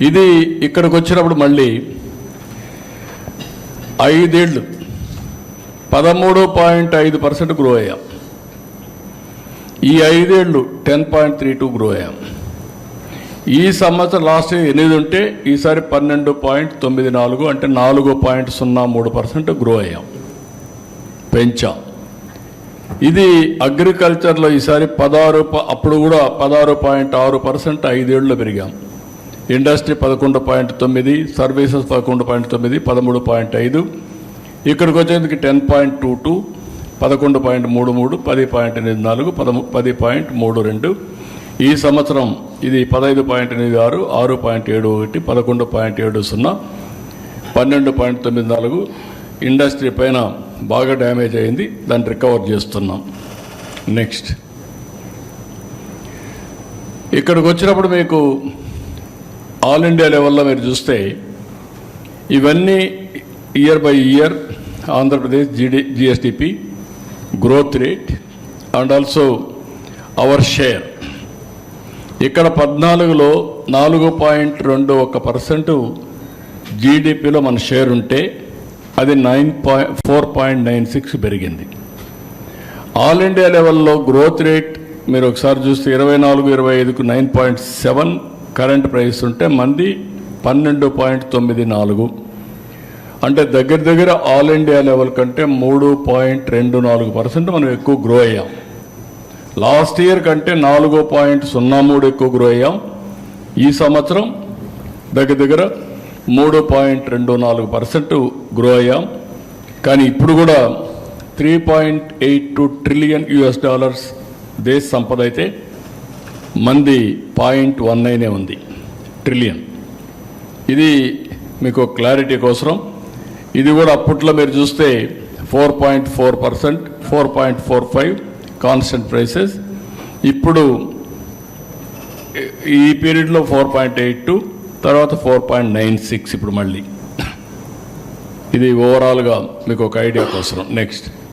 ఇది ఇక్కడికి వచ్చినప్పుడు మళ్ళీ ఐదేళ్ళు. పదమూడు పాయింట్ ఐదు పర్సెంట్ గ్రో అయ్యాం. ఈ ఐదేళ్ళు ten point three two grow అయ్యాం. ఈ సంవత్సరం లాస్ట్ ఎనిమిది ఉంటే ఈసారి పన్నెండు పాయింట్ తొమ్మిది నాలుగు అంటే నాలుగు పాయింట్ సున్నా మూడు పర్సెంట్ గ్రో అయ్యాం. పెంచాం. ఇది అగ్రికల్చర్లో ఈసారి పదహారు అప్పుడు కూడా పదహారు పాయింట్ ఆరు పర్సెంట్ ఐదేళ్ళు పెరిగాం. ఇండస్ట్రీ పదకొండు పాయింట్ తొమ్మిది సర్వీసెస్ పదకొండు పాయింట్ తొమ్మిది పదమూడు పాయింట్ ఐదు ఇక్కడికి వచ్చేందుకు టెన్ పాయింట్ టూ టూ పదకొండు పాయింట్ మూడు మూడు పది పాయింట్ ఎనిమిది నాలుగు పదము పది పాయింట్ మూడు రెండు. ఈ సంవత్సరం ఇది పదహైదు పాయింట్ ఎనిమిది ఆరు ఆరు పాయింట్ ఏడు ఒకటి పదకొండు పాయింట్ ఏడు సున్నా పన్నెండు పాయింట్ తొమ్మిది నాలుగు. ఇండస్ట్రీ పైన బాగా డ్యామేజ్ అయింది దాన్ని రికవర్ చేస్తున్నాం. నెక్స్ట్. ఇక్కడికి వచ్చినప్పుడు మీకు ఆల్ ఇండియా లెవెల్లో మీరు చూస్తే ఇవన్నీ year by year Andhra Pradesh GD GSDP growth rate and also our share. ఇక్కడ పద్నాలుగులో నాలుగు పాయింట్ రెండు ఒక పర్సెంట్ జీడిపిలో మన షేర్ ఉంటే అది nine point four point nine six పెరిగింది. ఆల్ ఇండియా లెవెల్లో గ్రోత్ రేట్ మీరు ఒకసారి చూస్తే ఇరవై నాలుగు ఇరవై ఐదుకు nine point seven current price ఉంటే మంది పన్నెండు పాయింట్ తొమ్మిది నాలుగు. అంటే దగ్గర దగ్గర ఆల్ ఇండియా లెవెల్ కంటే మూడు పాయింట్ రెండు నాలుగు పర్సెంట్ మనం ఎక్కువ గ్రో అయ్యాం. లాస్ట్ ఇయర్ కంటే నాలుగు పాయింట్ సున్నా మూడు ఎక్కువ గ్రో అయ్యాం. ఈ సంవత్సరం దగ్గర దగ్గర మూడు పాయింట్ రెండు నాలుగు పర్సెంట్ గ్రో అయ్యాం. కానీ ఇప్పుడు కూడా three point eight two trillion US dollars దేశ సంపద అయితే మంది పాయింట్ వన్ నైనే ఉంది. ట్రిలియన్. ఇది మీకు క్లారిటీ కోసరం. ఇది కూడా అప్పట్లో మీరు చూస్తే four point four percent four point four five constant prices. ఇప్పుడు ఈ పీరియడ్లో ఫోర్ పాయింట్ ఎయిట్ టూ తర్వాత ఫోర్ పాయింట్ నైన్ సిక్స్ ఇప్పుడు మళ్ళీ. ఇది ఓవరాల్గా మీకు ఒక ఐడియా కోసరం. నెక్స్ట్.